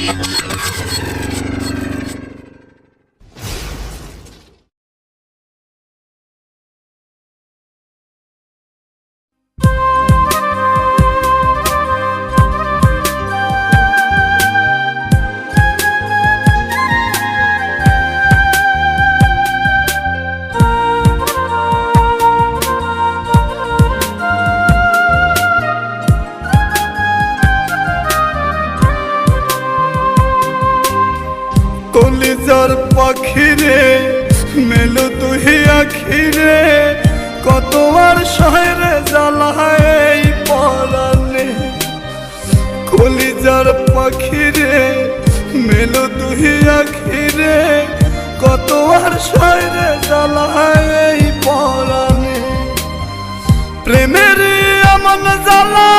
フフフフ。পাখিরে মেলো তুহি আখিরে কত আর শহরে জ্বালায় পরালে কলিজার পাখিরে, মেলো তুহি আখিরে কত আর শহরে জ্বালায় পরালে প্রেমের এমন জ্বালা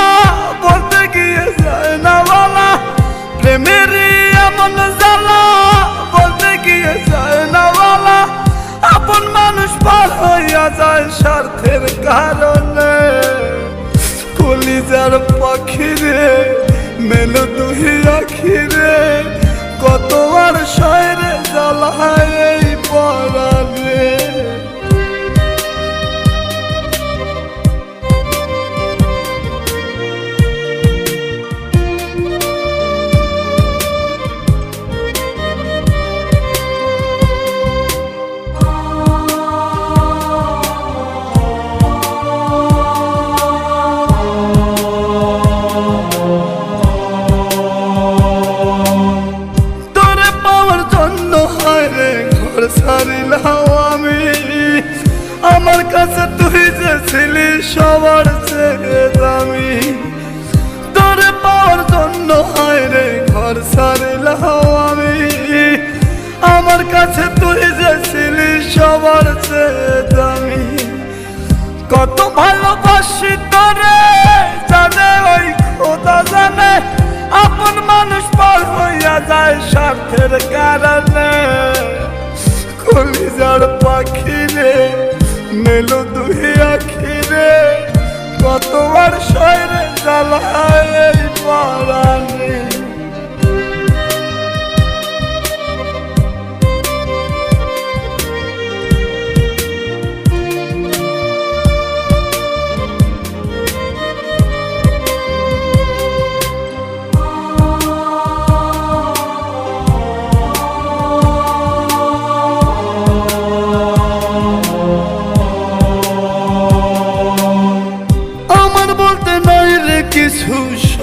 বলতে গিয়ে যায় না বলা। প্রেমের মেলো দুহি জন্য হয় রে ঘর ছাড়িলাম আমি। আমার কাছে তুই যে ছিলি সবার চেয়ে দামি। কত ভালোবাসি তোরে, জানে ওই খোদা জানে, আপন মানুষ পার হইয়া যায় স্বার্থের কারণে। কলিজার পাখিরে মেলো দুহি আখিরে।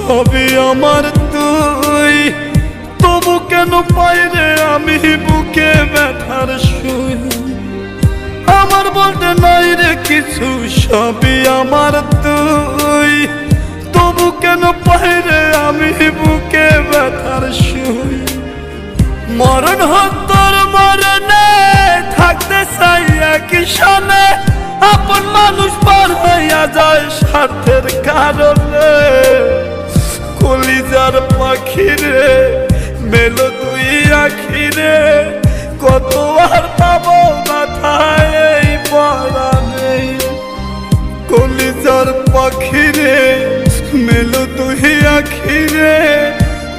সবই আমার তুই। তবু কেন পাই রে আমি বুকে ব্যথার শুই আমার বলতে নাই রে কিছু, সবই আমার তুই। তবু কেন পাই রে আমি বুকে ব্যথার শুই মরণ হত্তর মরণে, থাকতে চাই একই সনে আপন মানুষ পার হইয়া যায় স্বার্থের কারণে। কলিজার পাখিরে, মেলো তুই আখিরে, কত আর পাবো মাথায় এই পরানে কলিজার পাখিরে, মেলো তুই আখিরে,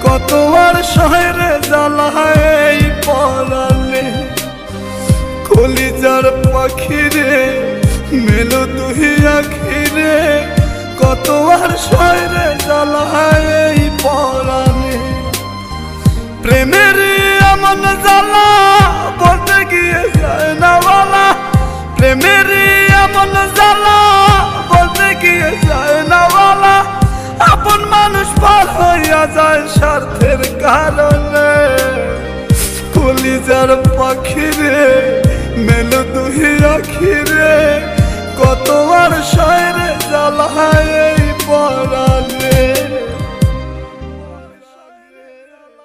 কত আর শহরে জ্বালায় এই পরালে কলিজার পাখিরে, মেলো তুই আখিরে, কত আর শহরে জ্বালায় প্রেমের এমন জ্বালা বলতে গিয়ে যায় না বলা আপন মানুষ পার হইয়া যায় স্বার্থের কারণে কলিজার পাখিরে মেলো দুহি আখিরে